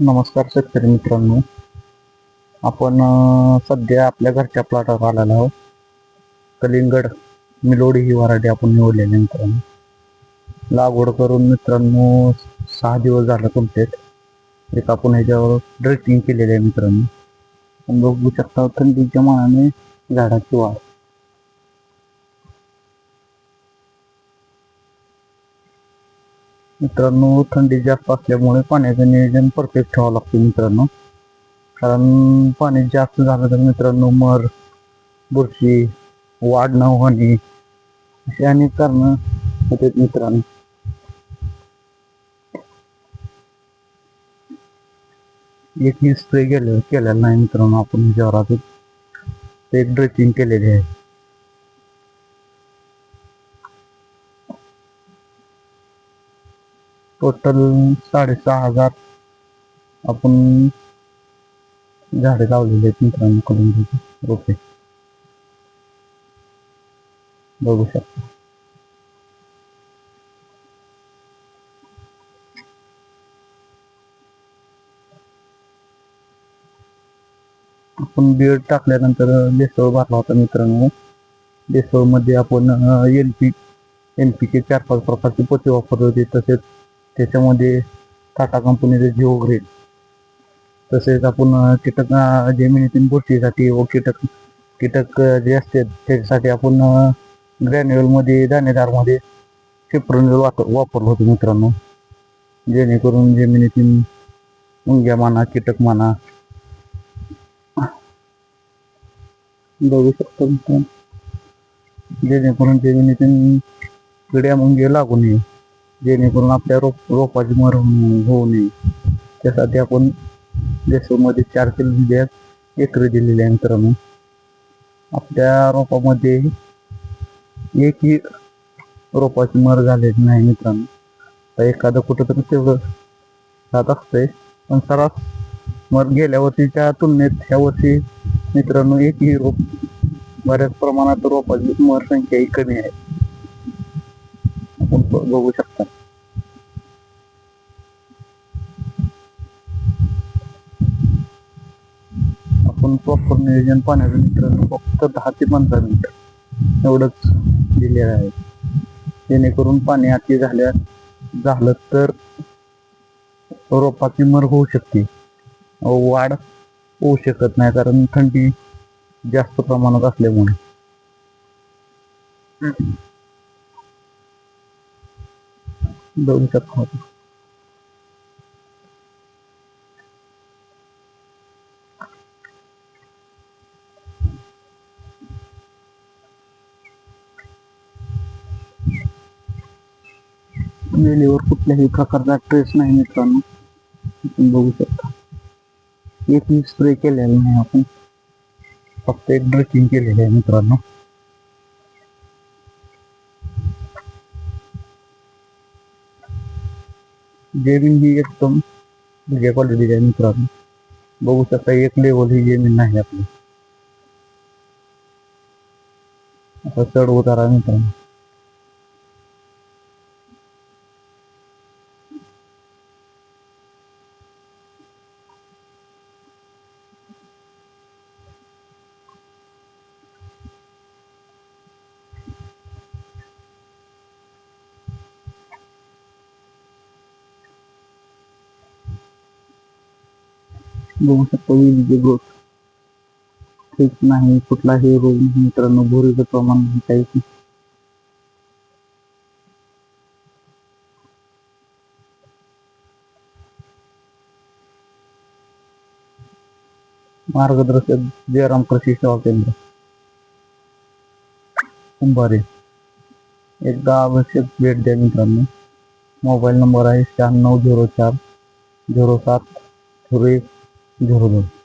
नमस्कार शेतकरी मित्रांनो. आपण सध्या आपल्या घरच्या प्लॉटवर आलेलो आहोत. कलिंगड मिलोडी ही व्हरायटी आपण निवडलेली आहे मित्रांनो. लागवड करून मित्रांनो सहा दिवस झालं कंप्लीट एक आपण ह्याच्यावर ड्रेसिंग केलेलं आहे मित्रांनो. बघू शकता थंडीच्या मानाने झाडाची वाढ. मित्रांनो थंडी जास्त असल्यामुळे पाण्याचं नियोजन परफेक्ट ठेवावं लागतं मित्रांनो. कारण पाणी जास्त झालं तर मित्रांनो मर बुरशी वाढ न होणे अशी अनेक कारणं होतात मित्रांनो. एक स्प्रे केले केलेला नाही मित्रांनो आपण ह्याच्यावर एक ड्रेसिंग केलेली आहे. टोटल साढ़े साडेसहा हज़ार आपण झाडे लावलेली आहेत मित्रांनो रोपे बघू शकता. आपण बेड टाकल्यानंतर बेसळ भरला होता मित्रांनो. बेसळ मध्ये आपण एन पी पी के चार पाच प्रकारचे पोते वापरले होते. तसेच त्याच्यामध्ये टाटा कंपनीचे जिओ ग्रेड. तसेच आपण कीटक जमिनीतील बुरशीसाठी व कीटक कीटक जे असते त्याच्यासाठी आपण ग्रॅन्युअलमध्ये दाणेदारमध्ये दाणेदार वापर वापरलं होतं मित्रांनो जेणेकरून जमिनीतील मुंग्या म्हणा कीटक म्हणा बघू शकतो मित्रांनो. जेणेकरून जमिनीतील किड्या मुंग्या लागू नये. जेणेकरून आपल्या रोप रोपाची मर होऊ नये. त्यासाठी आपण देशोमध्ये चार किलो बॅग एकरी दिलेली आहे मित्रांनो. आपल्या रोपामध्ये एकही रोपाची मर झालेली नाही मित्रांनो. तर एखादं कुठं तरी तेवढं जात असतंय. पण सरास मर गेल्या वर्षीच्या तुलनेत ह्या वर्षी मित्रांनो एकही रोप बऱ्याच प्रमाणात रोपाची मर संख्या ही कमी आहे. बघू शकता आपण प्रॉपर नियोजन पाण्याचं मित्रांनो फक्त दहा ते पंधरा मिनिट एवढंच दिलेलं आहे. जेणेकरून पाणी झाल्या झालं तर रोपाची मर होऊ शकते. वाढ होऊ शकत नाही, कारण थंडी जास्त प्रमाणात असल्यामुळे. आपण. वेलीवर कुठल्याही प्रकारचा ट्रेस नाही मित्रांनो आपण बघू शकता स्प्रे केलेला नाही आपण फक्त एक केलेलं आहे मित्रांनो ज़मीन ही एकदम करा। क्वालिटीची वो मित्रांनो बघू शकता एक लेवल ही ज़मीन नाही आपली आता चढ उतारा मित्रांनो प्रमाण. मार्गदर्शक जयराम कृषी सेवा केंद्र. कुंभारे. एकदा आवश्यक भेट द्या मित्रांनो. मोबाईल नंबर आहे शहाण्णव झिरो चार, झिरो सात, झिरो एक Yoruldum.